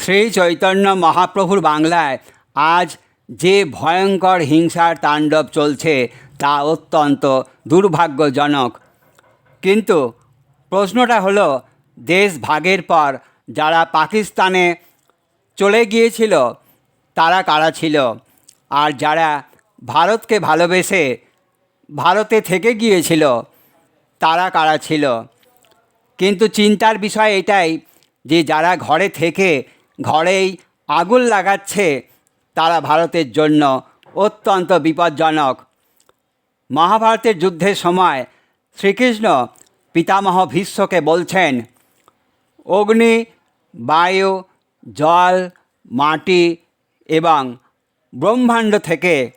শ্রী চৈতন্য মহাপ্রভুর বাংলায় আজ যে ভয়ঙ্কর হিংসার তাণ্ডব চলছে তা অত্যন্ত দুর্ভাগ্যজনক। কিন্তু প্রশ্নটা হলো, দেশ ভাগের পর যারা পাকিস্তানে চলে গিয়েছিল, তারা কারা ছিল? আর যারা ভারতকে ভালোবেসে ভারতে থেকে গিয়েছিল, তারা কারা ছিল? কিন্তু চিন্তার বিষয় এটাই যে যারা ঘরে থেকে ঘরেই আগুন লাগাচ্ছে, তারা ভারতের জন্য অত্যন্ত বিপজ্জনক। মহাভারতের যুদ্ধের সময় শ্রীকৃষ্ণ পিতামহ ভীষ্মকে বলছেন, অগ্নি, বায়ু, জল, মাটি এবং ব্রহ্মাণ্ড থেকে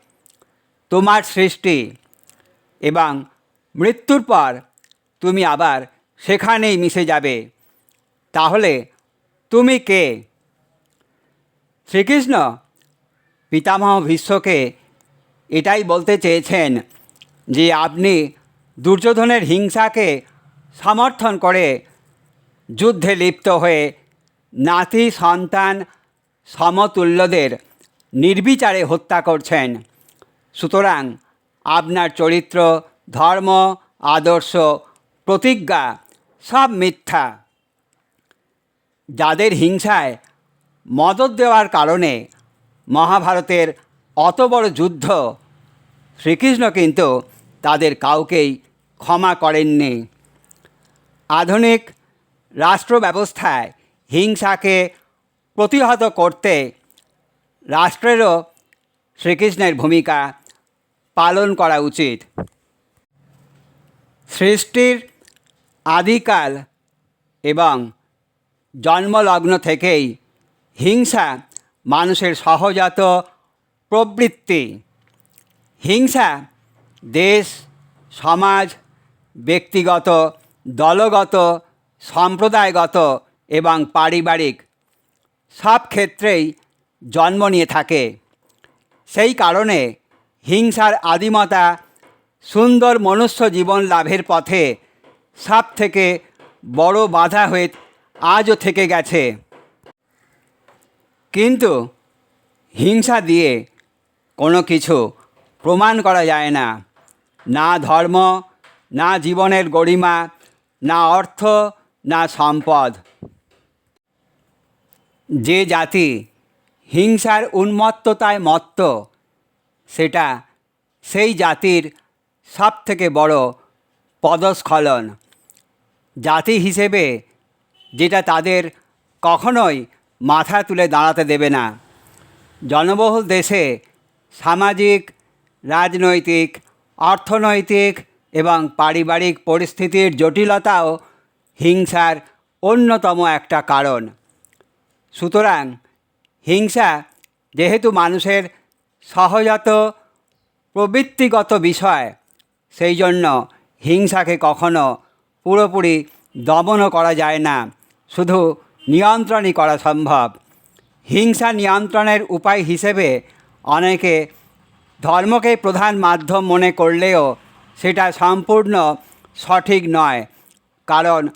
তোমার সৃষ্টি এবং মৃত্যুর পর তুমি আবার সেখানেই মিশে যাবে। তাহলে তুমি কে? শ্রীকৃষ্ণ পিতামহ ভীষ্মকে এটাই বলতে চেয়েছেন যে আপনি দুর্যোধনের হিংসাকে সমর্থন করে যুদ্ধে লিপ্ত হয়ে নাতি সন্তান সমতুল্যদের নির্বিচারে হত্যা করছেন। সুতরাং আপনার চরিত্র, ধর্ম, আদর্শ, প্রতিজ্ঞা সব মিথ্যা। যাদের হিংসায় মদত দেওয়ার কারণে মহাভারতের অত বড় যুদ্ধ শ্রীকৃষ্ণ কিন্তু তাদের কাউকেই ক্ষমা করেননি। আধুনিক রাষ্ট্র ব্যবস্থায় হিংসাকে প্রতিহত করতে রাষ্ট্রেরও শ্রীকৃষ্ণের ভূমিকা পালন করা উচিত। সৃষ্টির আদিকাল এবং জন্মলগ্ন থেকেই হিংসা মানুষের সহজাত প্রবৃত্তি। হিংসা দেশ, সমাজ, ব্যক্তিগত, দলগত, সম্প্রদায়গত এবং পারিবারিক সব ক্ষেত্রেই জন্ম নিয়ে থাকে। সেই কারণে হিংসার আদিমতা সুন্দর মনুষ্য জীবন লাভের পথে সব থেকে বড় বাধা হয়ে আজও থেকে গেছে। কিন্তু হিংসা দিয়ে কোনো কিছু প্রমাণ করা যায় না। না ধর্ম, না জীবনের গরিমা, না অর্থ, না সম্পদ। যে জাতি হিংসার উন্মত্ততায় মত্ত, সেটা সেই জাতির সব থেকে বড় পদস্খলন। জাতি হিসেবে যেটা তাদের কখনোই মাথা তুলে দাঁড়াতে দেবে না। জনবহুল দেশে সামাজিক, রাজনৈতিক, অর্থনৈতিক এবং পারিবারিক পরিস্থিতির জটিলতাও হিংসার অন্যতম একটা কারণ। সুতরাং হিংসা যেহেতু মানুষের সহজাত প্রবৃত্তিগত বিষয়, সেই জন্য হিংসাকে কখনো পুরোপুরি দমনও করা যায় না। শুধু নিয়ন্ত্রণই করা সম্ভব। হিংসা নিয়ন্ত্রণের উপায় হিসেবে অনেকে ধর্মকে প্রধান মাধ্যম মনে করলেও সেটা সম্পূর্ণ সঠিক নয়। কারণ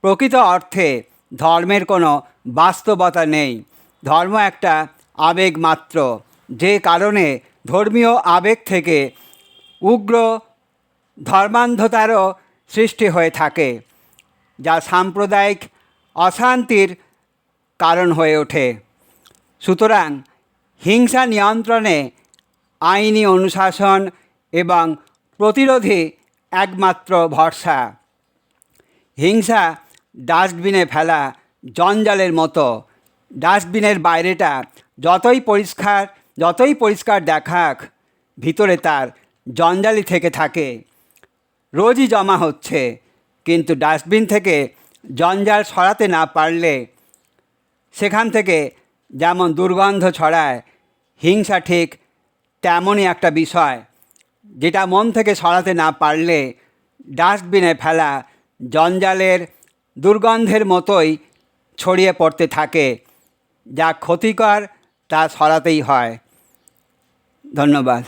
প্রকৃত অর্থে ধর্মের কোনো বাস্তবতা নেই। ধর্ম একটা আবেগ মাত্র, যে কারণে ধর্মীয় আবেগ থেকে উগ্র ধর্মান্ধতারও সৃষ্টি হয়ে থাকে, যা সাম্প্রদায়িক অশান্তির কারণ হয়ে ওঠে। সুতরাং হিংসা নিয়ন্ত্রণে আইনি অনুশাসন এবং প্রতিরোধী একমাত্র ভরসা। হিংসা ডাস্টবিনে ফেলা জঞ্জালের মতো। ডাস্টবিনের বাইরেটা যতই পরিষ্কার যতই পরিষ্কার দেখাক, ভিতরে তার জঞ্জালি থেকে থাকে। রোজই জমা হচ্ছে, কিন্তু ডাস্টবিন থেকে জঞ্জাল সরাতে না পারলে সেখান থেকে যেমন দুর্গন্ধ ছড়ায়, হিংসা ঠিক তেমনই একটা বিষয়। যেটা মন থেকে সরাতে না পারলে ডাস্টবিনে ফেলা জঞ্জালের দুর্গন্ধের মতোই ছড়িয়ে পড়তে থাকে, যা ক্ষতিকর তা সরাতেই হয়। ধন্যবাদ।